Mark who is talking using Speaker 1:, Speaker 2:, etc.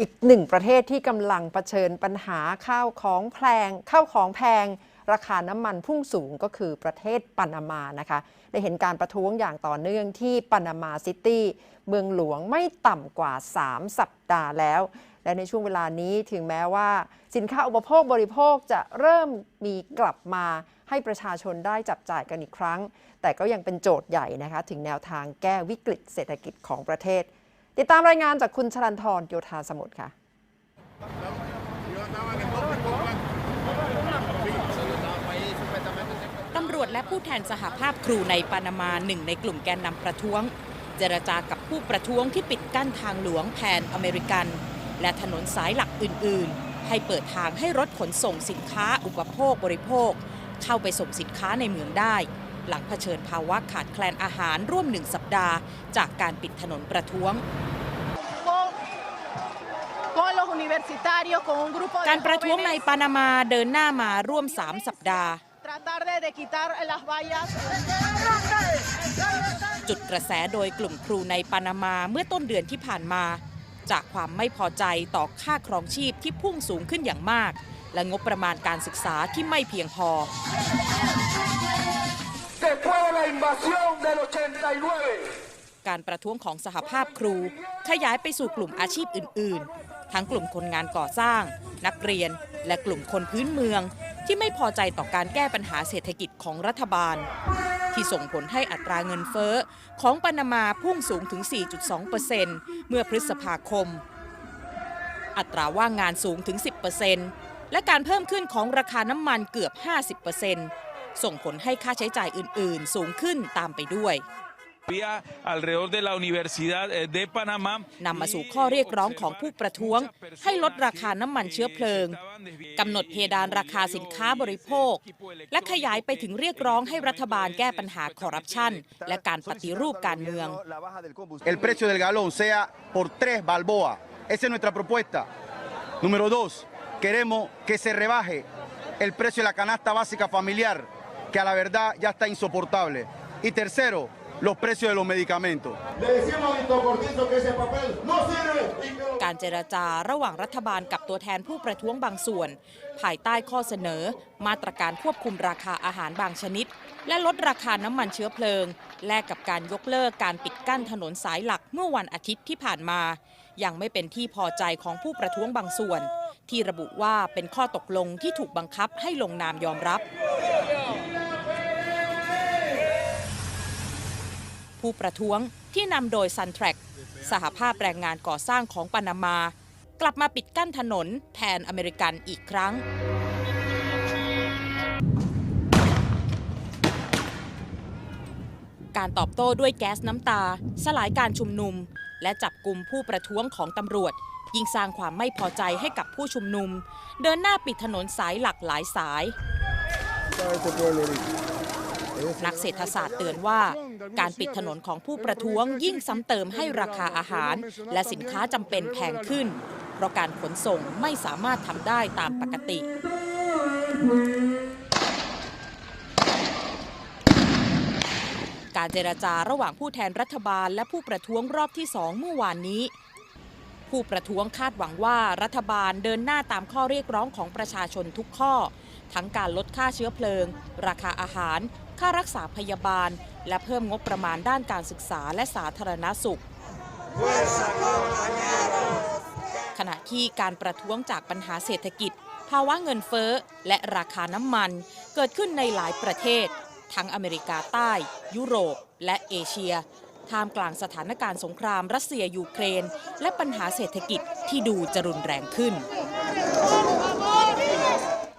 Speaker 1: อีกหนึ่งประเทศที่กำลังเผชิญปัญหาข้าวของแพงข้าวของแพง ราคาน้ำมันพุ่งสูงก็คือประเทศปานามานะคะ ได้เห็นการประท้วงอย่างต่อเนื่องที่ปานามาซิตี้เมืองหลวงไม่ต่ำกว่า 3 สัปดาห์แล้ว และในช่วงเวลานี้ถึงแม้ว่า สินค้าอุปโภคบริโภคจะเริ่มมีกลับมาให้ประชาชนได้จับจ่ายกันอีกครั้ง แต่ก็ยังเป็นโจทย์ใหญ่นะคะ ถึงแนวทางแก้วิกฤตเศรษฐกิจของประเทศ ติดตามรายงานจากคุณชลันทรโยธาสมุทรค่ะ
Speaker 2: ตำรวจและผู้แทนสหภาพครูในปานามาหนึ่งในกลุ่มแกนนำประท้วง เจรจากับผู้ประท้วงที่ปิดกั้นทางหลวงแผนอเมริกัน และถนนสายหลักอื่น ๆ ให้เปิดทางให้รถขนส่งสินค้าอุปโภคบริโภค เข้าไปส่งสินค้าในเมืองได้ หลังเผชิญภาวะขาดแคลนอาหารร่วมหนึ่งสัปดาห์ จากการปิดถนนประท้วง
Speaker 3: con, con los universitarios, con un grupo de
Speaker 2: การประท้วงใน
Speaker 3: jóvenes,
Speaker 2: ปานามาเดินหน้ามาร่วม 3 สัปดาห์
Speaker 3: tratar de, de quitar las vallas.
Speaker 2: จุดกระแสโดยกลุ่มครูในปานามาเมื่อต้นเดือนที่ผ่านมา จากความไม่พอใจต่อค่าครองชีพที่พุ่งสูงขึ้นอย่างมาก และงบประมาณการศึกษาที่ไม่เพียงพอ
Speaker 4: Después de la invasión del 89,
Speaker 2: การประท้วงของสหภาพครู ขยายไปสู่กลุ่มอาชีพอื่น ๆ ทั้งกลุ่มคนงานก่อสร้าง นักเรียน และกลุ่มคนพื้นเมือง ที่ไม่พอใจต่อการแก้ปัญหาเศรษฐกิจของรัฐบาล ที่ส่งผลให้อัตราเงินเฟ้อ ของปานามาพุ่งสูงถึง 4.2%เมื่อพฤษภาคม อัตราว่างงานสูงถึง 10%และการเพิ่มขึ้นของราคาน้ำมันเกือบ 50% ส่งผลให้ค่าใช้จ่ายอื่น ๆ สูงขึ้นตามไปด้วย
Speaker 5: Había alrededor de la Universidad eh, de Panamá
Speaker 2: นำมาสู่ข้อเรียกร้องของผู้ประท้วง ให้ลดราคาน้ำมันเชื้อเพลิงกำหนดเพดานราคาสินค้าบริโภค และขยายไปถึงเรียกร้องให้รัฐบาลแก้ปัญหาคอร์รัปชันและการปฏิรูปการเมือง
Speaker 6: el precio del galón sea por 3 balboa. Esa es nuestra propuesta. Número dos, queremos que se rebaje el precio de la canasta básica familiar, que a la verdad ya está insoportable. Y tercero, los precios de los medicamentos.
Speaker 4: le decimos a Víctor Cortizo que ese papel no sirve y que lo
Speaker 2: การเจรจาระหว่างรัฐบาลกับตัวแทนผู้ประท้วงบางส่วน ภายใต้ข้อเสนอ มาตรการควบคุมราคาอาหารบางชนิด และลดราคาน้ำมันเชื้อเพลิง แลกกับการยกเลิกการปิดกั้นถนนสายหลักเมื่อวันอาทิตย์ที่ผ่านมา ยังไม่เป็นที่พอใจของผู้ประท้วงบางส่วน ที่ระบุว่าเป็นข้อตกลงที่ถูกบังคับให้ลงนามยอมรับ ผู้ประท้วงที่นำโดย Suntrack สหภาพแรงงานก่อสร้างของปานามากลับมาปิดกั้นถนนแทนอเมริกันอีกครั้ง การตอบโต้ด้วยแก๊สน้ำตา สลายการชุมนุม และจับกลุ่มผู้ประท้วงของตำรวจ ยิ่งสร้างความไม่พอใจให้กับผู้ชุมนุม เดินหน้าปิดถนนสายหลักหลายสาย นักเศรษฐศาสตร์เตือนว่าการปิดถนนของผู้ประท้วงยิ่งซ้ำเติมให้ราคาอาหาร และสินค้าจำเป็นแพงขึ้น เพราะการขนส่งไม่สามารถทำได้ตามปกติการเจรจาระหว่างผู้แทนรัฐบาลและผู้ประท้วงรอบที่สองเมื่อวานนี้ ผู้ประท้วงคาดหวังว่ารัฐบาลเดินหน้าตามข้อเรียกร้องของประชาชนทุกข้อ ทั้งการลดค่าเชื้อเพลิง ราคาอาหาร ค่ารักษาพยาบาล และเพิ่มงบประมาณด้านการศึกษาและสาธารณสุข ขณะที่การประท้วงจากปัญหาเศรษฐกิจ ภาวะเงินเฟ้อ และราคาน้ำมัน เกิดขึ้นในหลายประเทศ ทั้งอเมริกาใต้ ยุโรป และเอเชียท่ามกลางสถานการณ์สงครามรัสเซียยูเครน และปัญหาเศรษฐกิจที่ดูจะรุนแรงขึ้น